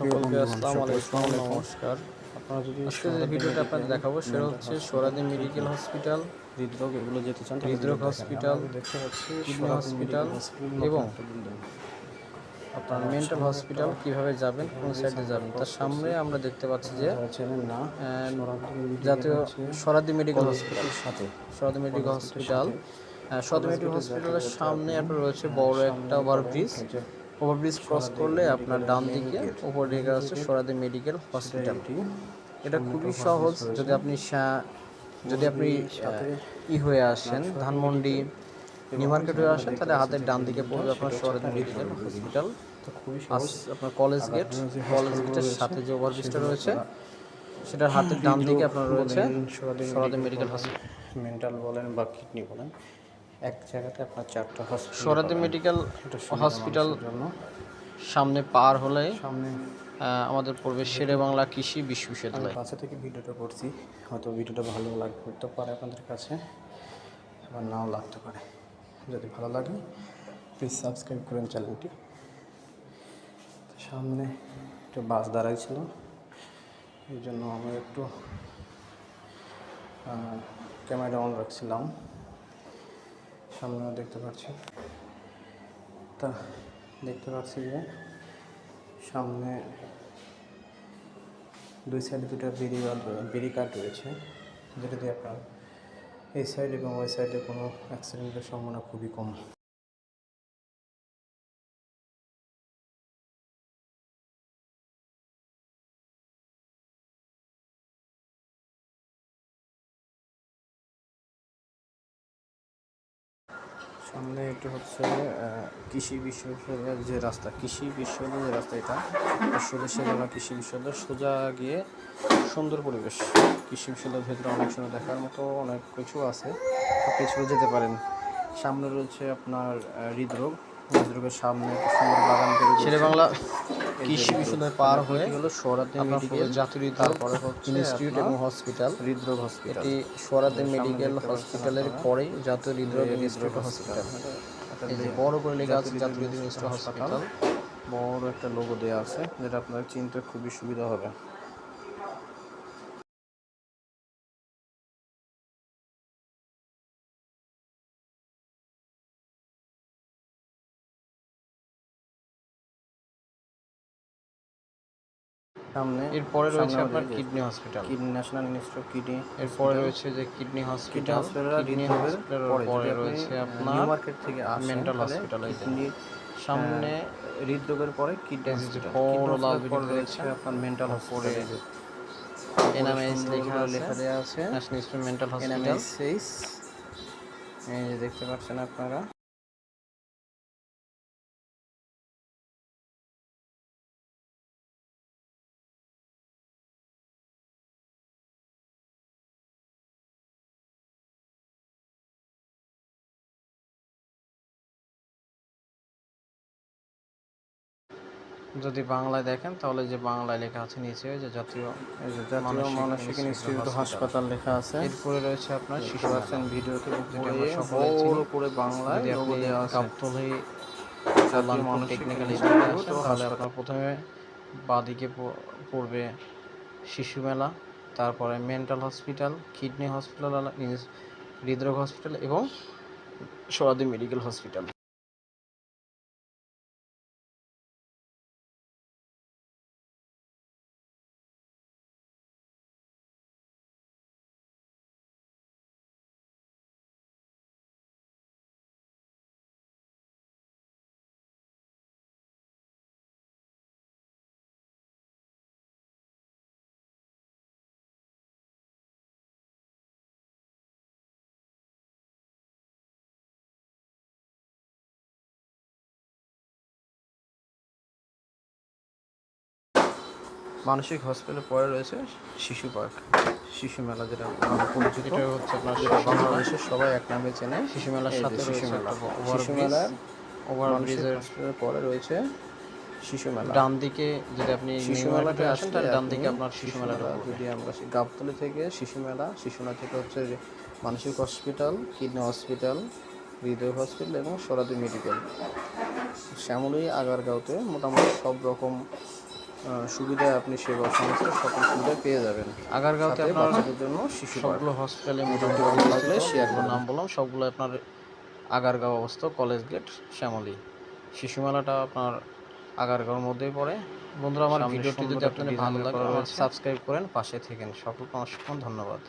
সকলকে আসসালামু আলাইকুম। নমস্কার। আপনারা যদি আজকে যে ভিডিওটা আপনাদের দেখাবো সেটা হচ্ছে সোরাদি মেডিকেল হসপিটাল হৃদরোগ এগুলো যেতে চান হৃদরোগ হসপিটাল দেখতে পাচ্ছি কিডনি হসপিটাল এবং আপনার মেন্টাল হসপিটাল কীভাবে যাবেন কোন সাইডে যাবেন তার সামনে আমরা দেখতে পাচ্ছি যে জাতীয় সরাদি মেডিকেল হসপিটাল সাথে। সরাদি মেডিকেল হসপিটাল সরাদি মেডিকেল হসপিটালের সামনে আপনার রয়েছে বড় একটা ওভারব্রিজ। ওভারব্রিজ ক্রস করলে আপনার ডান দিকে, উপর দিকে আছে সরাদি মেডিকেল হসপিটাল। এটা খুবই সহজ। যদি আপনি যদি আপনি ই হয়ে আসেন, ধানমন্ডি, নিউ মার্কেট হয়ে আসেন, তাহলে হাতের ডান দিকে পড়বে আপনার সরাদি মেডিকেল হসপিটাল। আপনার কলেজ গেট। কলেজ গেটের সাথে যে ওভারব্রিজটা রয়েছে, সেটার হাতের ডান দিকে আপনার রয়েছে সরাদি মেডিকেল হসপিটাল। মেন্টাল বলেন বা কিডনি বলেন এক জায়গাতে আপনার চারটা হসপিটাল সরাদি মেডিকেল হসপিটাল জন্য। সামনে পার হলে সামনে। আমাদের পড়বে শেরে বাংলা কৃষি বিশ্ববিদ্যালয়। কাছে থেকে ভিডিওটা করছি। হয়তো ভিডিওটা ভালো লাগতে পারে আপনাদের কাছে আবার নাও লাগতে পারে। যদি ভালো লাগে প্লিজ সাবস্ক্রাইব করেন চ্যানেলটি। সামনে একটু বাস দাঁড়াইছিল এই জন্য আমি একটু ক্যামেরা অন রাখছিলাম। সামনে দেখতে পাচ্ছি। তা, দেখতে পাচ্ছি যে সামনে দুই সাইডে দুটো বিড়ি কাঠ রয়েছে। যেটা দিয়ে আপনার এই সাইড এবং ওই সাইডে কোনো অ্যাক্সিডেন্টের সম্ভাবনা খুবই কম। সামনে একটু হচ্ছে কৃষি বিশ্ববিদ্যালয়ের যে রাস্তা কৃষি বিশ্ববিদ্যালয়ের যে রাস্তা এটা সোজা সেবা কৃষি বিশ্ববিদ্যালয় সোজা গিয়ে সুন্দর পরিবেশ। কৃষি বিশ্ববিদ্যালয়ের ভেতরে অনেক সময় দেখার মতো অনেক কিছু আছে পিছনে ছিল যেতে পারেন। সামনে রয়েছে আপনার হৃদরোগ। হৃদরোগের সামনে একটা সুন্দর বাগান তৈরি বাংলা কৃষি বিশ্ববিদ্যালয় পার হয়ে সরাতে মেডিকেল জাতীয় তারপরে হচ্ছে ইনস্টিটিউট এবং হসপিটাল। হৃদরোগ হসপিটাল। এটি সরাতে মেডিকেল হসপিটালের পরেই জাতীয় হৃদরোগ ইনস্টিটিউট হসপিটাল। এই যে বড় করে লেখা আছে জাতীয় হৃদরোগ ইনস্টিটিউট হসপিটাল। বড় একটা লোগো দেওয়া আছে যেটা আপনার চিনতে খুবই সুবিধা হবে। সামনে এরপরে রয়েছে আপনার kidney hospital. Kidney national institute kidney এরপরে রয়েছে যে কিডনি হসপিটাল। কিডনি হসপিটালের পরে রয়েছে আপনার নিউ মার্কেট থেকে মেন্টাল হসপিটাল। সামনে হৃদরোগের পরে কিডনি হসপিটাল। রয়েছে। আপনার মেন্টাল হসপিটাল এনএমএস লেখা লেখা দেওয়া আছে। ন্যাশনাল মেন্টাল হসপিটাল এই দেখতে পাচ্ছেন আপনারা। যদি বাংলায় দেখেন তাহলে যে বাংলায় লেখা আছে নিচে যে জাতীয় যে জাতীয় মানসিক ইনস্টিটিউট হাসপাতাল। লেখা আছে এরপরে রয়েছে আপনার শিশু আছেন ভিডিওতে করে বাংলায় যদি লোগো দেওয়া আছে গাবতলী জাতীয় মানসিক মানসিক টেকনিক্যাল ইনস্টিটিউট ইনস্টিটিউট তাহলে। আপনার প্রথমে বাঁদিকে পড়বে শিশু মেলা তারপরে মেন্টাল হসপিটাল কিডনি হসপিটাল হৃদরোগ হসপিটাল এবং সরাদি মেডিকেল হসপিটাল মানসিক হসপিটালের পরে রয়েছে শিশু পার্ক শিশু মেলা যেটা পরিচিত। হচ্ছে আপনার যেটা বাংলাদেশের সবাই এক নামে চেনে। শিশু মেলার সাথে শিশু মেলা। শিশু মেলার ওভারব্রিজের হসপিটালের পরে রয়েছে শিশু মেলা। ডান দিকে যদি আপনি শিশু মেলাতে আসেন আসেন ডান দিকে আপনার শিশু মেলাটা যদি আমরা গাবতলী থেকে শিশু মেলা শিশু মেলা থেকে হচ্ছে মানসিক হসপিটাল কিডনি হসপিটাল হৃদয় হসপিটাল এবং সরাদি মেডিকেল। শ্যামলী আগারগাঁওতে মোটামুটি সব রকম সুবিধায় আপনি সেবা সমস্ত সকল সুবিধা পেয়ে যাবেন। আগারগাঁওতে বাচ্চাদের জন্য শিশু সবগুলো হসপিটালে মোটামুটি ভালো লাগলে শেয়ারগুলো নাম বললাম সবগুলো আপনার আগারগাঁও অবস্থা কলেজ গেট শ্যামলী। শিশু মেলাটা আপনার আগারগাঁওর মধ্যেই পড়ে। বন্ধুরা আমার ভিডিওটি যদি আপনাদের ভালো লাগে। সাবস্ক্রাইব করেন পাশে থেকেন। সকলকে অসংখ্য ধন্যবাদ।